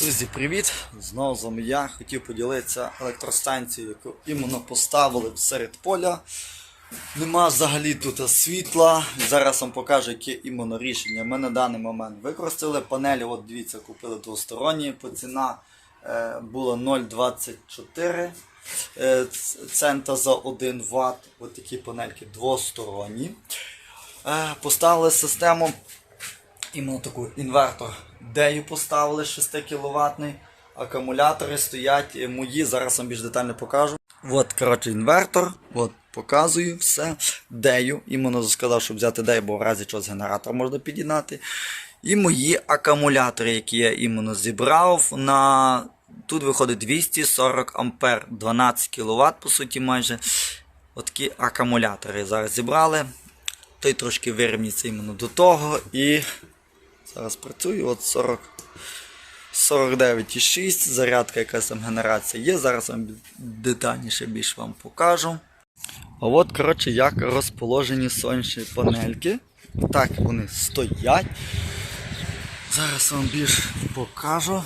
Друзі, привіт! Знову з вами я. Хотів поділитися електростанцією, яку іменно поставили серед поля. Нема взагалі тут світла. Зараз вам покажу, яке іменно рішення. Ми на даний момент використали панелі. От дивіться, купили двосторонні. По ціна е, була 0,24 е, цента за 1 Вт. Ось такі панельки двосторонні. Е, поставили систему іменно таку інвертор дею поставили 6 кВт. Акумулятори стоять е, мої, зараз вам більш детально покажу. От, коротше, інвертор, от, показую все. Дею. Іменно сказав, щоб взяти дею, бо в разі чогось генератор можна під'єднати. І мої акумулятори, які я іменно зібрав на. Тут виходить 240 ампер, 12 кВт, по суті, майже. Отакі акумулятори зараз зібрали. Той трошки вирівняється іменно до того. І зараз працюю, от 40. 49,6, зарядка якась там генерація є. Зараз вам детальніше більш вам покажу. А от, коротше, як розположені сонячні панельки. Так вони стоять. Зараз вам більш покажу.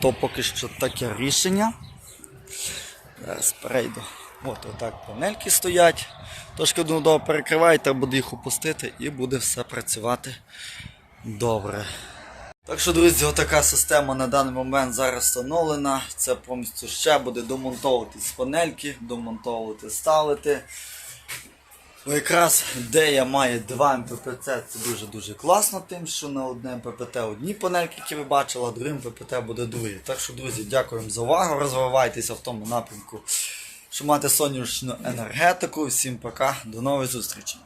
То поки що таке рішення. Зараз перейду. От отак панельки стоять. Трошки одну довго перекриваю, треба буде їх опустити і буде все працювати добре. Так що, друзі, отака система на даний момент зараз встановлена. Це повністю ще буде домонтовувати з панельки, домонтовувати, ставити. Ну, якраз ідея має два МППЦ, це дуже-дуже класно, тим, що на одне МППТ одні панельки, які ви бачили, а другим МППТ буде другі. Так що, друзі, дякую вам за увагу. Розвивайтеся в тому напрямку, щоб мати сонячну енергетику. Всім пока, до нових зустрічей.